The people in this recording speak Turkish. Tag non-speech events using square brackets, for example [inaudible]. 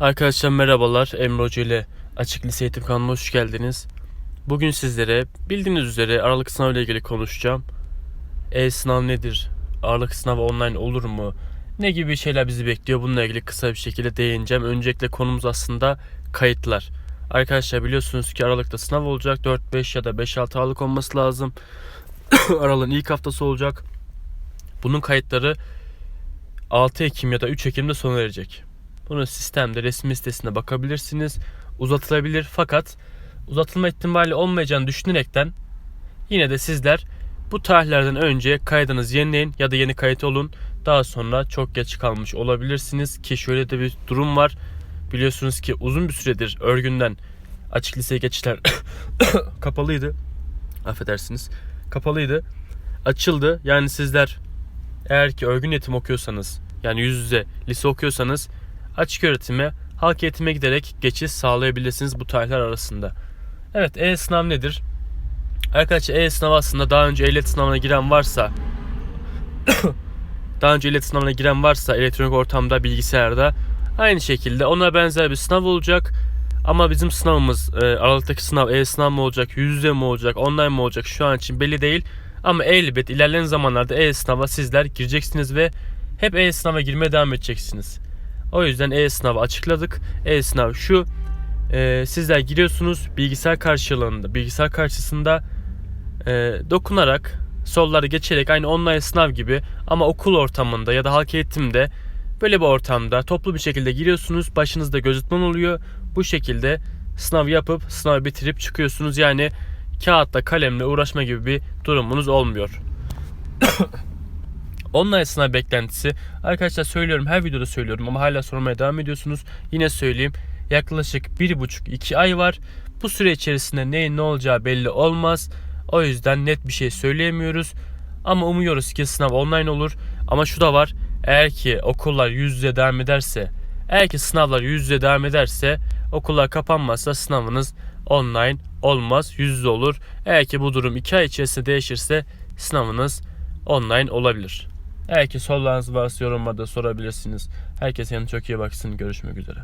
Arkadaşlar merhabalar. Emre Hoca ile Açık Lise Eğitim kanalına hoş geldiniz. Bugün sizlere bildiğiniz üzere aralık sınavı ile ilgili konuşacağım. E-sınav nedir? Aralık sınavı online olur mu? Ne gibi şeyler bizi bekliyor? Bununla ilgili kısa bir şekilde değineceğim. Öncelikle konumuz aslında kayıtlar. Arkadaşlar biliyorsunuz ki Aralık'ta sınav olacak. 4-5 ya da 5-6 Aralık olması lazım. [coughs] Aralığın ilk haftası olacak. Bunun kayıtları 6 Ekim ya da 3 Ekim'de sona erecek. Bunu sistemde resmi sitesinde bakabilirsiniz. Uzatılabilir fakat uzatılma ihtimali olmayacağını düşünerekten yine de sizler bu tarihlerden önce kaydınızı yenileyin ya da yeni kayıt olun. Daha sonra çok geç kalmış olabilirsiniz ki şöyle de bir durum var. Biliyorsunuz ki uzun bir süredir örgünden açık liseye geçişler [coughs] kapalıydı. Affedersiniz. Kapalıydı. Açıldı. Yani sizler eğer ki örgün eğitim okuyorsanız yani yüz yüze lise okuyorsanız açık öğretime, halk eğitime giderek geçiş sağlayabilirsiniz bu tarihler arasında. Evet e-sınav nedir? Arkadaşlar e-sınav aslında daha önce ehliyet sınavına giren varsa [coughs] daha önce ehliyet sınavına giren varsa elektronik ortamda bilgisayarda aynı şekilde ona benzer bir sınav olacak. Ama bizim sınavımız e, Aralık'taki sınav e-sınav mı olacak, yüz yüze mi olacak, online mi olacak şu an için belli değil. Ama elbet ilerleyen zamanlarda e-sınava sizler gireceksiniz ve hep e-sınava girmeye devam edeceksiniz. O yüzden e-sınavı açıkladık. E-sınav şu. e, sizler giriyorsunuz bilgisayar karşılığında, bilgisayar karşısında e, dokunarak, solları geçerek aynı online sınav gibi ama okul ortamında ya da halk eğitimde böyle bir ortamda toplu bir şekilde giriyorsunuz. Başınızda gözükmen oluyor. Bu şekilde sınav yapıp sınavı bitirip çıkıyorsunuz. Yani kağıtla kalemle uğraşma gibi bir durumunuz olmuyor. [coughs] Online sınav beklentisi arkadaşlar söylüyorum her videoda söylüyorum ama hala sormaya devam ediyorsunuz. Yine söyleyeyim yaklaşık 1,5-2 ay var. Bu süre içerisinde neyin ne olacağı belli olmaz. O yüzden net bir şey söyleyemiyoruz. Ama umuyoruz ki sınav online olur. Ama şu da var. Eğer ki okullar yüz yüze devam ederse, eğer ki sınavlar yüz yüze devam ederse, okullar kapanmazsa sınavınız online olmaz, yüz yüze olur. Eğer ki bu durum 2 ay içerisinde değişirse sınavınız online olabilir. Eğer ki sorularınız varsa yorumlarda sorabilirsiniz. Herkese yanı çok iyi baksın. Görüşmek üzere.